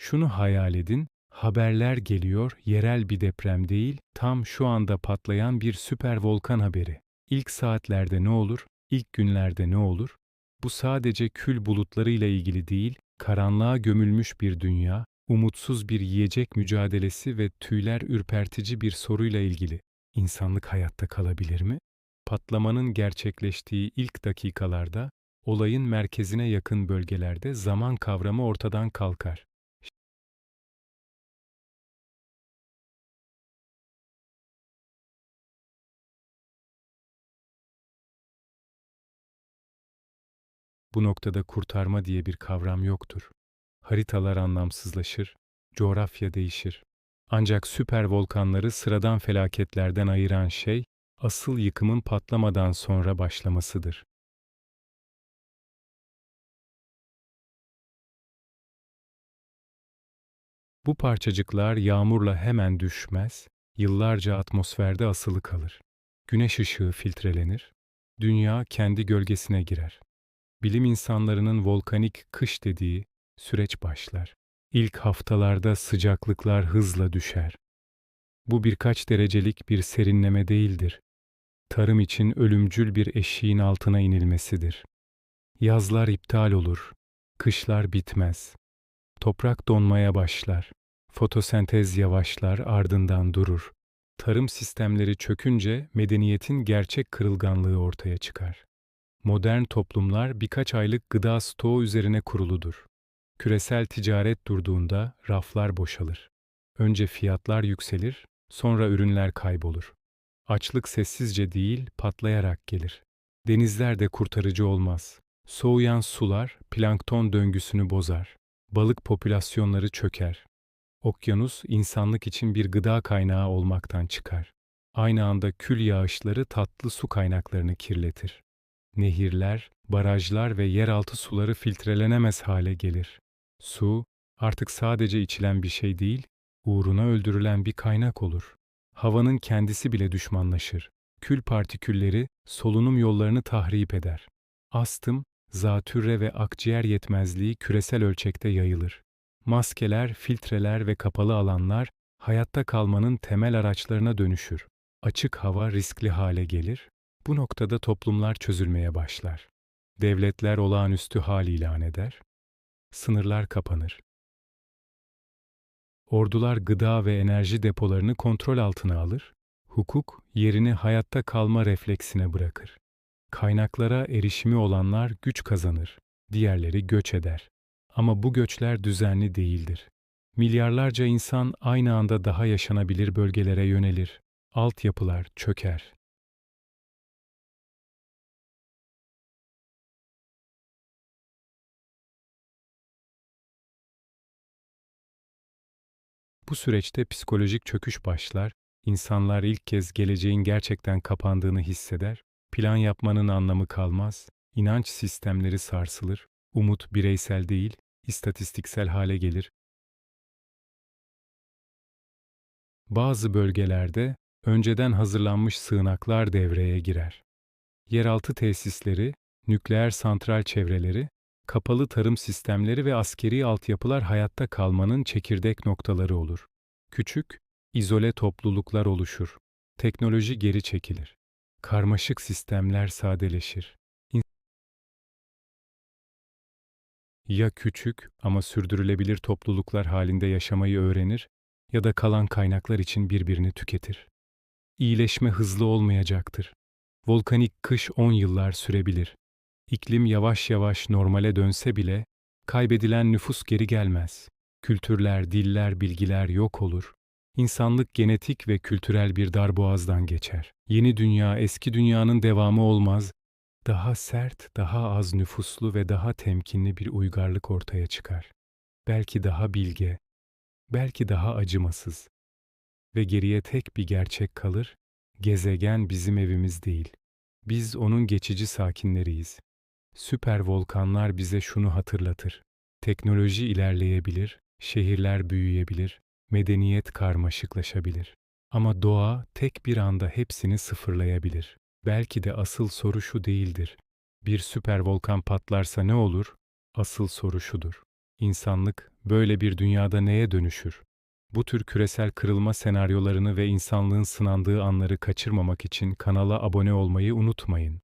Şunu hayal edin, haberler geliyor, yerel bir deprem değil, tam şu anda patlayan bir süper volkan haberi. İlk saatlerde ne olur? İlk günlerde ne olur? Bu sadece kül bulutlarıyla ilgili değil, karanlığa gömülmüş bir dünya, umutsuz bir yiyecek mücadelesi ve tüyler ürpertici bir soruyla ilgili. İnsanlık hayatta kalabilir mi? Patlamanın gerçekleştiği ilk dakikalarda, olayın merkezine yakın bölgelerde zaman kavramı ortadan kalkar. Bu noktada kurtarma diye bir kavram yoktur. Haritalar anlamsızlaşır, coğrafya değişir. Ancak süper volkanları sıradan felaketlerden ayıran şey, asıl yıkımın patlamadan sonra başlamasıdır. Bu parçacıklar yağmurla hemen düşmez, yıllarca atmosferde asılı kalır. Güneş ışığı filtrelenir, dünya kendi gölgesine girer. Bilim insanlarının volkanik kış dediği süreç başlar. İlk haftalarda sıcaklıklar hızla düşer. Bu birkaç derecelik bir serinleme değildir. Tarım için ölümcül bir eşiğin altına inilmesidir. Yazlar iptal olur, kışlar bitmez. Toprak donmaya başlar. Fotosentez yavaşlar, ardından durur. Tarım sistemleri çökünce medeniyetin gerçek kırılganlığı ortaya çıkar. Modern toplumlar birkaç aylık gıda stoğu üzerine kuruludur. Küresel ticaret durduğunda raflar boşalır. Önce fiyatlar yükselir, sonra ürünler kaybolur. Açlık sessizce değil, patlayarak gelir. Denizler de kurtarıcı olmaz. Soğuyan sular plankton döngüsünü bozar. Balık popülasyonları çöker. Okyanus insanlık için bir gıda kaynağı olmaktan çıkar. Aynı anda kül yağışları tatlı su kaynaklarını kirletir. Nehirler, barajlar ve yeraltı suları filtrelenemez hale gelir. Su, artık sadece içilen bir şey değil, uğruna öldürülen bir kaynak olur. Havanın kendisi bile düşmanlaşır. Kül partikülleri solunum yollarını tahrip eder. Astım, zatürre ve akciğer yetmezliği küresel ölçekte yayılır. Maskeler, filtreler ve kapalı alanlar hayatta kalmanın temel araçlarına dönüşür. Açık hava riskli hale gelir. Bu noktada toplumlar çözülmeye başlar. Devletler olağanüstü hal ilan eder. Sınırlar kapanır. Ordular gıda ve enerji depolarını kontrol altına alır. Hukuk yerini hayatta kalma refleksine bırakır. Kaynaklara erişimi olanlar güç kazanır, diğerleri göç eder. Ama bu göçler düzenli değildir. Milyarlarca insan aynı anda daha yaşanabilir bölgelere yönelir. Altyapılar çöker. Bu süreçte psikolojik çöküş başlar, insanlar ilk kez geleceğin gerçekten kapandığını hisseder, plan yapmanın anlamı kalmaz, inanç sistemleri sarsılır, umut bireysel değil, istatistiksel hale gelir. Bazı bölgelerde önceden hazırlanmış sığınaklar devreye girer. Yeraltı tesisleri, nükleer santral çevreleri, kapalı tarım sistemleri ve askeri altyapılar hayatta kalmanın çekirdek noktaları olur. Küçük, izole topluluklar oluşur. Teknoloji geri çekilir. Karmaşık sistemler sadeleşir. Ya küçük ama sürdürülebilir topluluklar halinde yaşamayı öğrenir ya da kalan kaynaklar için birbirini tüketir. İyileşme hızlı olmayacaktır. Volkanik kış 10 yıllar sürebilir. İklim yavaş yavaş normale dönse bile kaybedilen nüfus geri gelmez. Kültürler, diller, bilgiler yok olur. İnsanlık genetik ve kültürel bir darboğazdan geçer. Yeni dünya eski dünyanın devamı olmaz. Daha sert, daha az nüfuslu ve daha temkinli bir uygarlık ortaya çıkar. Belki daha bilge, belki daha acımasız. Ve geriye tek bir gerçek kalır. Gezegen bizim evimiz değil. Biz onun geçici sakinleriyiz. Süper volkanlar bize şunu hatırlatır. Teknoloji ilerleyebilir, şehirler büyüyebilir, medeniyet karmaşıklaşabilir. Ama doğa tek bir anda hepsini sıfırlayabilir. Belki de asıl soru şu değildir. Bir süper volkan patlarsa ne olur? Asıl soru şudur. İnsanlık böyle bir dünyada neye dönüşür? Bu tür küresel kırılma senaryolarını ve insanlığın sınandığı anları kaçırmamak için kanala abone olmayı unutmayın.